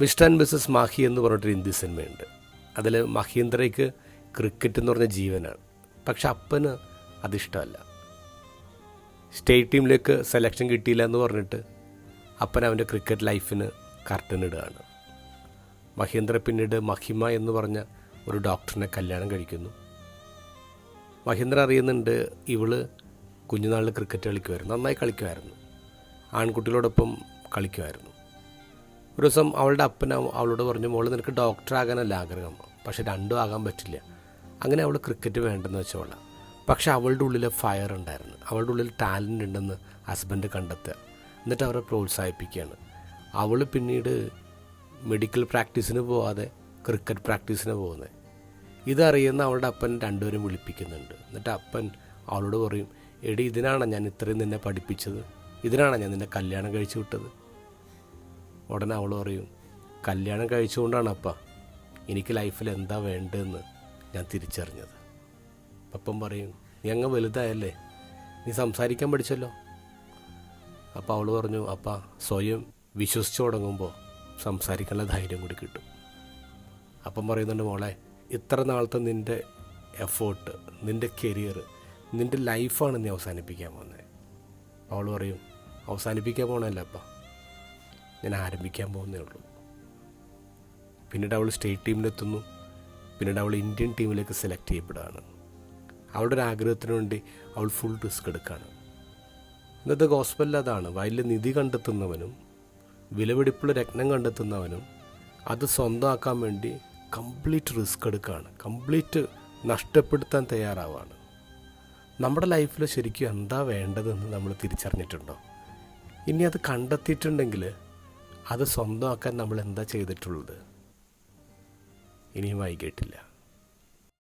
Mister Mrs Mahe എന്ന് പറഞ്ഞിട്ടൊരു ഹിന്ദി സിനിമയുണ്ട്. അതിൽ മഹീന്ദ്രയ്ക്ക് ക്രിക്കറ്റ് എന്ന് പറഞ്ഞ ജീവനാണ്. പക്ഷെ അപ്പന് അതിഷ്ടമല്ല. സ്റ്റേറ്റ് ടീമിലേക്ക് സെലക്ഷൻ കിട്ടിയില്ല എന്ന് പറഞ്ഞിട്ട് അപ്പൻ അവന്റെ ക്രിക്കറ്റ് ലൈഫിന് കർട്ടൻ ഇടുകയാണ്. മഹീന്ദ്ര പിന്നീട് മഹിമ എന്ന് പറഞ്ഞ ഒരു ഡോക്ടറിനെ കല്യാണം കഴിക്കുന്നു. മഹീന്ദ്ര അറിയുന്നുണ്ട് ഇവൾ കുഞ്ഞുനാളിൽ ക്രിക്കറ്റ് കളിക്കുമായിരുന്നു നന്നായി കളിക്കുമായിരുന്നു ആൺകുട്ടികളോടൊപ്പം കളിക്കുമായിരുന്നു ഒരു ദിവസം അവളുടെ അപ്പൻ അവളോട് പറഞ്ഞു മോൾ നിനക്ക് ഡോക്ടറാകാനല്ല ആഗ്രഹം. പക്ഷെ രണ്ടും ആകാൻ പറ്റില്ല. അങ്ങനെ അവൾ ക്രിക്കറ്റ് വേണ്ടെന്ന് വെച്ചോളാം പക്ഷെ അവളുടെ ഉള്ളിൽ ഫയർ ഉണ്ടായിരുന്നു. അവളുടെ ഉള്ളിൽ ടാലന്റ് ഉണ്ടെന്ന് ഹസ്ബൻഡ് കണ്ടെത്തുക. എന്നിട്ട് അവരെ പ്രോത്സാഹിപ്പിക്കുകയാണ്. അവൾ പിന്നീട് മെഡിക്കൽ പ്രാക്ടീസിന് പോവാതെ ക്രിക്കറ്റ് പ്രാക്ടീസിന് പോകുന്നത് ഇതറിയുന്ന അവളുടെ അപ്പൻ രണ്ടുപേരും വിളിപ്പിക്കുന്നുണ്ട്. എന്നിട്ട് അപ്പൻ അവളോട് പറയും എടി ഇതിനാണ് ഞാൻ ഇത്രയും നിന്നെ പഠിപ്പിച്ചത്? ഇതിനാണ് ഞാൻ നിന്നെ കല്യാണം കഴിച്ചു വിട്ടത്? ഉടനെ അവൾ പറയും കല്യാണം കഴിച്ചുകൊണ്ടാണ് അപ്പ. എനിക്ക് ലൈഫിൽ എന്താ വേണ്ടതെന്ന് ഞാൻ തിരിച്ചറിഞ്ഞത്. അപ്പം പറയും നീ അങ്ങ് വലുതായല്ലേ നീ സംസാരിക്കാൻ പഠിച്ചല്ലോ. അപ്പോൾ അവൾ പറഞ്ഞു അപ്പ സ്വയം വിശ്വസിച്ചു തുടങ്ങുമ്പോൾ സംസാരിക്കാനുള്ള ധൈര്യം കൂടി കിട്ടും. അപ്പം പറയുന്നുണ്ട് മോളെ ഇത്ര നാളത്തെ നിന്റെ എഫേർട്ട് നിന്റെ കരിയർ നിന്റെ ലൈഫാണ് നീ അവസാനിപ്പിക്കാൻ പോകുന്നത്. അവൾ പറയും അവസാനിപ്പിക്കാൻ പോകണമല്ലോ അപ്പ? ഞാൻ ആരംഭിക്കാൻ പോകുന്നേ ഉള്ളൂ. പിന്നീട് അവൾ സ്റ്റേറ്റ് ടീമിലെത്തുന്നു. പിന്നീട് അവൾ ഇന്ത്യൻ ടീമിലേക്ക് സെലക്ട് ചെയ്യപ്പെടുകയാണ്. അവളുടെ ഒരു ആഗ്രഹത്തിന് വേണ്ടി അവൾ ഫുൾ റിസ്ക് എടുക്കുകയാണ്. ഇന്നത്തെ ഗോസ്പെല്ല അതാണ്. വയലിൽ നിധി കണ്ടെത്തുന്നവനും വിലപിടിപ്പുള്ള രത്നം കണ്ടെത്തുന്നവനും അത് സ്വന്തമാക്കാൻ വേണ്ടി കംപ്ലീറ്റ് റിസ്ക് എടുക്കുകയാണ്. കംപ്ലീറ്റ് നഷ്ടപ്പെടുത്താൻ തയ്യാറാവുകയാണ്. നമ്മുടെ ലൈഫിൽ ശരിക്കും എന്താ വേണ്ടതെന്ന് നമ്മൾ തിരിച്ചറിഞ്ഞിട്ടുണ്ടോ? ഇനി അത് കണ്ടെത്തിയിട്ടുണ്ടെങ്കിൽ അത് സ്വന്തമാക്കാൻ നമ്മൾ എന്താ ചെയ്തിട്ടുള്ളത്? ഇനിയും വൈകിട്ടില്ല